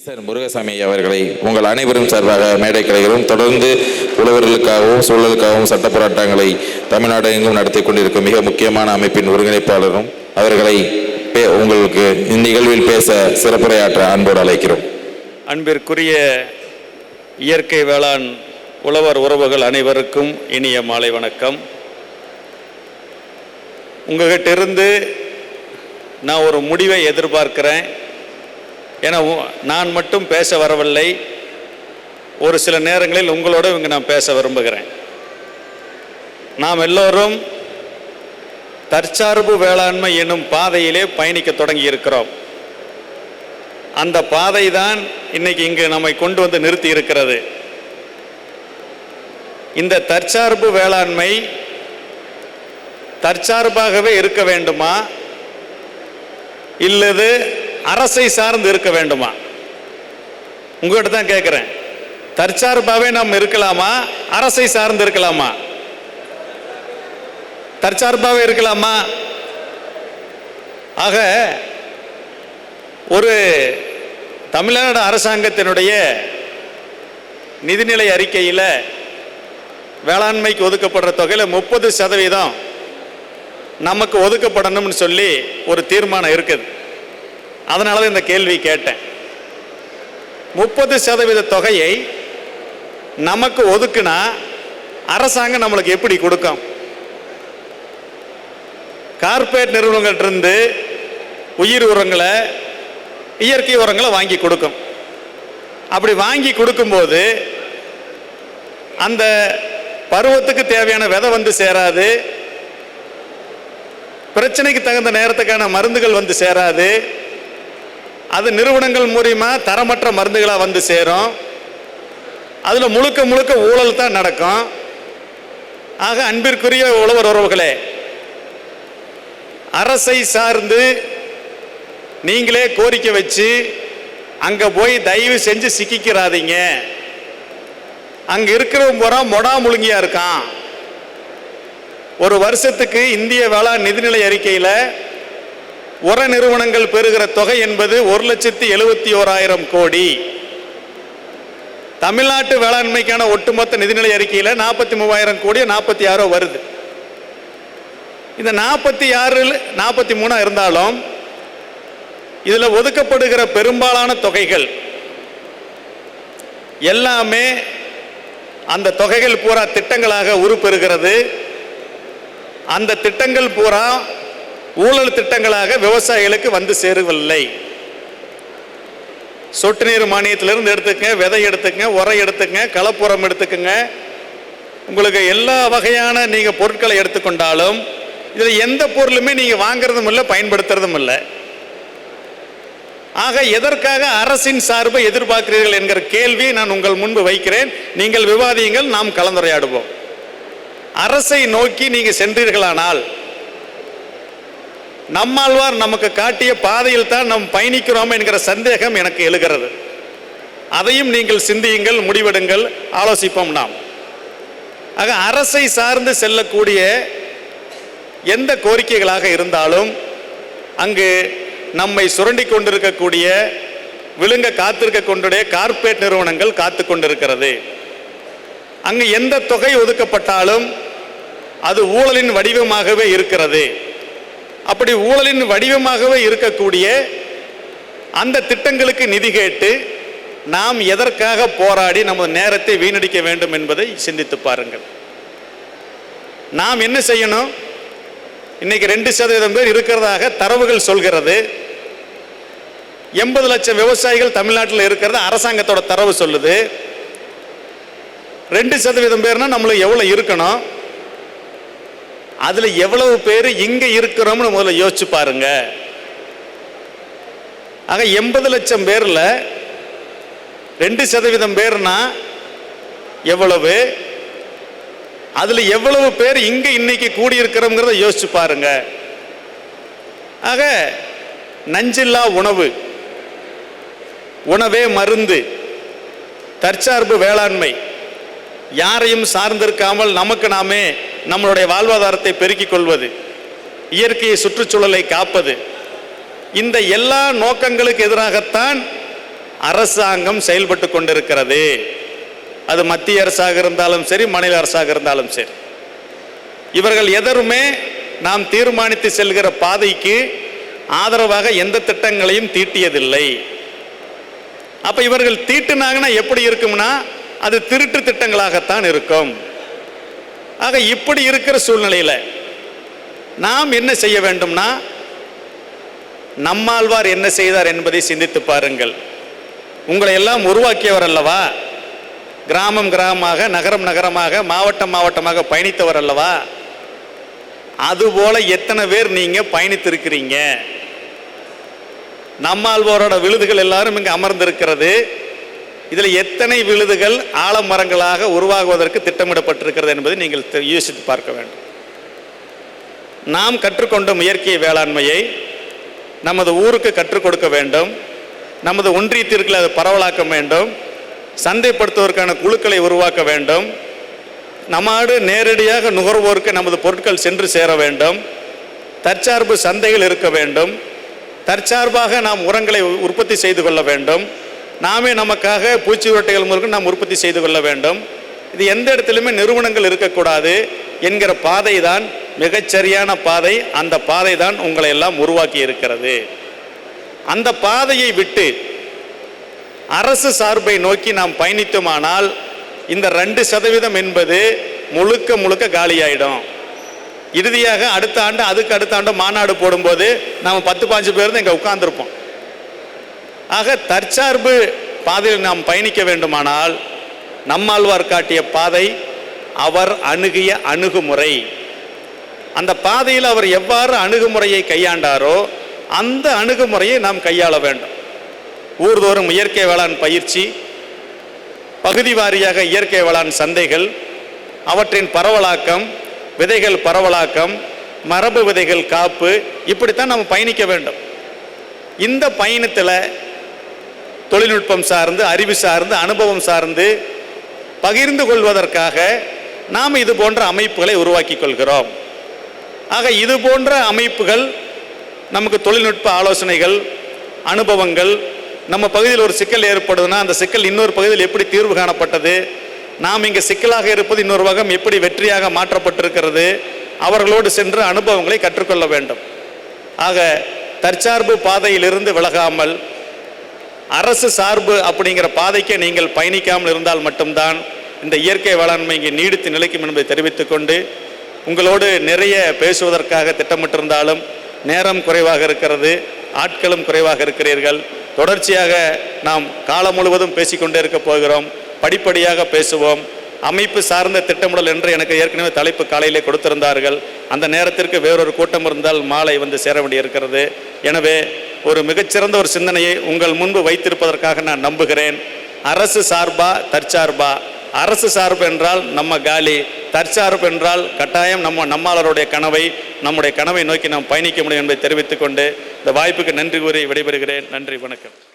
ஈசன் முருகசாமி அவர்களை உங்கள் அனைவரும் சார்பாக மேடை தொடர்ந்து உழவர்களுக்காகவும் சூழலுக்காகவும் சட்ட போராட்டங்களை தமிழ்நாடு எங்கும் நடத்தி கொண்டிருக்கும் மிக முக்கியமான அமைப்பின் ஒருங்கிணைப்பாளரும் அவர்களை பே- உங்களுக்கு இந்நிகழ்வில் பேச சிறப்புரையாற்ற அன்போடு அழைக்கிறோம். அன்பிற்குரிய இயற்கை வேளாண் உழவர் உறவுகள் அனைவருக்கும் இனிய மாலை வணக்கம். உங்ககிட்ட இருந்து நான் ஒரு முடிவை எதிர்பார்க்கிறேன். ஏன்னா உ- நான் மட்டும் பேச வரவில்லை. ஒரு சில நேரங்களில் உங்களோட இங்கே நான் பேச விரும்புகிறேன். நாம் எல்லோரும் தற்சார்பு வேளாண்மை என்னும் பாதையிலே பயணிக்க தொடங்கி இருக்கிறோம் அந்த பாதை தான் இன்னைக்கு இங்கு நம்மை கொண்டு வந்து நிறுத்தி இருக்கிறது இந்த தற்சார்பு வேளாண்மை தற்சார்பாகவே இருக்க வேண்டுமா? இல்லது அரசை சார்ந்து இருக்க வேண்டுமா? உங்ககிட்ட தான் கேட்குறேன் தற்சார்பாகவே நாம் இருக்கலாமா? அரசை சார்ந்து இருக்கலாமா? தற்சார்பாகவே இருக்கலாமா? ஆக ஒரு தமிழ்நாடு அரசாங்கத்தினுடைய நிதிநிலை அறிக்கையில் வேளாண்மைக்கு ஒதுக்கப்படுற தொகையில் முப்பது சதவீதம் நமக்கு ஒதுக்கப்படணும்னு சொல்லி ஒரு தீர்மானம் இருக்குது. அதனால தான் இந்த கேள்வி கேட்டேன். முப்பது சதவீத தொகையை நமக்கு ஒதுக்குனா அரசாங்கம் நம்மளுக்கு எப்படி கொடுக்கும்? கார்ப்பரேட் நிறுவனங்கள்ட்ட இருந்து உயிர் உரங்களை இயற்கை உரங்களை வாங்கி கொடுக்கும். அப்படி வாங்கி கொடுக்கும்போது அந்த பருவத்துக்கு தேவையான விதை வந்து சேராது. பிரச்சனைக்கு தகுந்த நேரத்துக்கான மருந்துகள் வந்து சேராது. அது நிறுவனங்கள் மூலியமாக தரமற்ற மருந்துகளாக வந்து சேரும். அதில் முழுக்க முழுக்க ஊழல் தான் நடக்கும். ஆக அன்பிற்குரிய உழவர் உறவுகளே அரசை சார்ந்து நீங்களே கோரிக்கை வச்சு அங்கே போய் தயவு செஞ்சு சிக்கிக்கிறாதீங்க. அங்கே இருக்கிறவன் பூரா மொடா முழுங்கியாக இருக்கான். ஒரு வருஷத்துக்கு இந்திய வேளாண் நிதிநிலை அறிக்கையில் உர நிறுவனங்கள் பெறுகிற தொகை என்பது ஒரு லட்சத்தி எழுபத்தி ஓராயிரம் கோடி. தமிழ்நாட்டு வேளாண்மைக்கான ஒட்டுமொத்த நிதிநிலை அறிக்கையில் நாற்பத்தி மூவாயிரம் கோடி நாற்பத்தி ஆறோ வருது. இந்த நாற்பத்தி ஆறில் நாற்பத்தி மூணாக இருந்தாலும் இதில் ஒதுக்கப்படுகிற பெரும்பாலான தொகைகள் எல்லாமே அந்த தொகைகள் பூரா திட்டங்களாக உருப்பெறுகிறது. அந்த திட்டங்கள் பூரா ஊழல் திட்டங்களாக விவசாயிகளுக்கு வந்து சேருவில்லை சொட்டு நீர் மானியத்திலிருந்து எடுத்துக்கங்க விதை எடுத்துக்கங்க உரம் எடுத்துக்கங்க கலப்புரம் எடுத்துக்கங்க. உங்களுக்கு எல்லா வகையான நீங்கள் பொருட்களை எடுத்துக்கொண்டாலும் இதில் எந்த பொருளுமே நீங்கள் வாங்கிறதும் இல்லை பயன்படுத்துறதும் இல்லை. ஆக எதற்காக அரசின் சார்பை எதிர்பார்க்கிறீர்கள் என்கிற கேள்வி நான் உங்கள் முன்பு வைக்கிறேன். நீங்கள் விவாதியுங்கள் நாம் கலந்துரையாடுவோம். அரசை நோக்கி நீங்கள் சென்றீர்களானால் நம்மாழ்வார் நமக்கு காட்டிய பாதையில் தான் நாம் பயணிக்கிறோம் என்கிற சந்தேகம் எனக்கு எழுகிறது. அதையும் நீங்கள் சிந்தியுங்கள் முடிவெடுங்கள் ஆலோசிப்போம் நாம். ஆக அரசை சார்ந்து செல்லக்கூடிய எந்த கோரிக்கைகளாக இருந்தாலும் அங்கு நம்மை சுரண்டி கொண்டிருக்கக்கூடிய விழுங்க காத்திருக்க கொண்டுடைய கார்ப்பரேட் நிறுவனங்கள் காத்து கொண்டிருக்கிறது. அங்கு எந்த தொகை ஒதுக்கப்பட்டாலும் அது ஊழலின் வடிவமாகவே இருக்கிறது. அப்படி ஊழலின் வடிவமாகவே இருக்கக்கூடிய அந்த திட்டங்களுக்கு நிதி கேட்டு நாம் எதற்காக போராடி நமது நேரத்தை வீணடிக்க வேண்டும் என்பதை சிந்தித்து பாருங்கள். நாம் என்ன செய்யணும்? இன்னைக்கு ரெண்டு சதவீதம் பேர் இருக்கிறதாக தரவுகள் சொல்கிறது. எண்பது லட்சம் விவசாயிகள் தமிழ்நாட்டில் இருக்கிறது அரசாங்கத்தோட தரவு சொல்லுது. ரெண்டு சதவீதம் பேர்னா நம்மளுக்கு எவ்வளோ இருக்கணும்? அதுல எவ்வளவு பேர் இங்க இருக்கிறோம்னு முதல்ல யோசிச்சு பாருங்க. ஆக எண்பது லட்சம் பேர்ல ரெண்டு சதவீதம் பேர்னா எவ்வளவு? அதுல எவ்வளவு பேர் இங்க இன்னைக்கு கூடியிருக்கிறோங்கிறத யோசிச்சு பாருங்க. ஆக நஞ்சில்லா உணவு உணவே மருந்து தற்சார்பு வேளாண்மை யாரையும் சார்ந்திருக்காமல் நமக்கு நாமே நம்மளுடைய வாழ்வாதாரத்தை பெருக்கிக் கொள்வது இயற்கையை சுற்றுச்சூழலை காப்பது இந்த எல்லா நோக்கங்களுக்கு எதிராகத்தான் அரசாங்கம் செயல்பட்டு கொண்டிருக்கிறது. அது மத்திய அரசாக இருந்தாலும் சரி மாநில அரசாக இருந்தாலும் சரி. இவர்கள் எதருமே நாம் தீர்மானித்து செல்கிற பாதைக்கு ஆதரவாக எந்த திட்டங்களையும் தீட்டியதில்லை. அப்ப இவர்கள் தீட்டுனாங்கன்னா எப்படி இருக்கும்னா அது திருட்டு திட்டங்களாகத்தான் இருக்கும். ஆக இப்படி இருக்கிற சூழ்நிலையில் நாம் என்ன செய்ய வேண்டும்னா நம்மாழ்வார் என்ன செய்தார் என்பதை சிந்தித்து பாருங்கள். உங்களை எல்லாம் உருவாக்கியவர் அல்லவா? கிராமம் கிராமமாக நகரம் நகரமாக மாவட்டம் மாவட்டமாக பயணித்தவர் அல்லவா? அதுபோல எத்தனை பேர் நீங்க பயணித்திருக்கிறீங்க? நம்மாழ்வாரோட விழுதுகள் எல்லாரும் இங்கு அமர்ந்திருக்கிறது. இதில் எத்தனை விழுதுகள் ஆலமரங்களாக உருவாகுவதற்கு திட்டமிடப்பட்டிருக்கிறது என்பதை நீங்கள் யோசித்து பார்க்க வேண்டும். நாம் கற்றுக்கொண்ட இயற்கை வேளாண்மையை நமது ஊருக்கு கற்றுக் கொடுக்க வேண்டும். நமது ஒன்றியத்திற்கு அதை பரவலாக்க வேண்டும். சந்தைப்படுத்துவதற்கான குழுக்களை உருவாக்க வேண்டும். நம்மாடு நேரடியாக நுகர்வோருக்கு நமது பொருட்கள் சென்று சேர வேண்டும். தற்சார்பு சந்தைகள் இருக்க வேண்டும். தற்சார்பாக நாம் உரங்களை உற்பத்தி செய்து கொள்ள வேண்டும். நாமே நமக்காக பூச்சி உரட்டைகள் முதல் நாம் உற்பத்தி செய்து கொள்ள வேண்டும். இது எந்த இடத்துலையுமே நிறுவனங்கள் இருக்கக்கூடாது என்கிற பாதை தான் மிகச்சரியான பாதை. அந்த பாதை தான் உங்களை எல்லாம் உருவாக்கி இருக்கிறது. அந்த பாதையை விட்டு அரசு சார்பை நோக்கி நாம் பயணித்தோமானால் இந்த ரெண்டு சதவீதம் என்பது முழுக்க முழுக்க காலியாயிடும். இறுதியாக அடுத்த ஆண்டு அதுக்கு அடுத்த ஆண்டு மாநாடு போடும்போது நாம் பத்து பாஞ்சு பேர் தான் இங்கே உட்காந்துருப்போம் ஆக தற்சார்பு பாதையில் நாம் பயணிக்க வேண்டுமானால் நம்மாழ்வார் காட்டிய பாதை அவர் அணுகிய அணுகுமுறை. அந்த பாதையில் அவர் எவ்வாறு அணுகுமுறையை கையாண்டாரோ அந்த அணுகுமுறையை நாம் கையாள வேண்டும். ஊர்தோறும் இயற்கை வேளாண் பயிற்சி பகுதி வாரியாக இயற்கை வேளாண் சந்தைகள் அவற்றின் பரவலாக்கம் விதைகள் பரவலாக்கம் மரபு விதைகள் காப்பு இப்படித்தான் நாம் பயணிக்க வேண்டும். இந்த பயணத்தில் தொழில்நுட்பம் சார்ந்து அறிவு சார்ந்து அனுபவம் சார்ந்து பகிர்ந்து கொள்வதற்காக நாம் இது போன்ற அமைப்புகளை உருவாக்கி கொள்கிறோம். ஆக இது போன்ற அமைப்புகள் நமக்கு தொழில்நுட்ப ஆலோசனைகள் அனுபவங்கள் நம்ம பகுதியில் ஒரு சிக்கல் ஏற்படுதுன்னா அந்த சிக்கல் இன்னொரு பகுதியில் எப்படி தீர்வு காணப்பட்டது நாம் இங்கே சிக்கலாக இருப்பது இன்னொரு வகம் எப்படி வெற்றியாக மாற்றப்பட்டிருக்கிறது அவர்களோடு சென்று அனுபவங்களை கற்றுக்கொள்ள வேண்டும். ஆக தற்சார்பு பாதையிலிருந்து விலகாமல் அரசு சார்பு அப்படிங்கிற பாதைக்கு நீங்கள் பயணிக்காமல் இருந்தால் மட்டும்தான் இந்த இயற்கை வேளாண்மை இங்கே நீடித்து நிலைக்கும் என்பதை தெரிவித்துக் கொண்டு உங்களோடு நிறைய பேசுவதற்காக திட்டமிட்டிருந்தாலும் நேரம் குறைவாக இருக்கிறது ஆட்களும் குறைவாக இருக்கிறீர்கள். தொடர்ச்சியாக நாம் காலம் முழுவதும் பேசிக்கொண்டே இருக்க போகிறோம். படிப்படியாக பேசுவோம். அமைப்பு சார்ந்த திட்டமிடல் என்று எனக்கு ஏற்கனவே தலைப்பு காலையிலே கொடுத்திருந்தார்கள். அந்த நேரத்திற்கு வேறொரு கூட்டம் இருந்தால் மாலை வந்து சேர வேண்டியிருக்கிறது. எனவே ஒரு மிகச்சிறந்த ஒரு சிந்தனையை உங்கள் முன்பு வைத்திருப்பதற்காக நான் நம்புகிறேன். அரசு சார்பா தற்சார்பா? அரசு சார்பு என்றால் நம்ம காலி தற்சார்பு என்றால் கட்டாயம் நம்ம நம்மாளருடைய கனவை நம்முடைய கனவை நோக்கி நாம் பயணிக்க முடியும் என்பதை தெரிவித்துக் கொண்டு இந்த வாய்ப்புக்கு நன்றி கூறி விடைபெறுகிறேன். நன்றி வணக்கம்.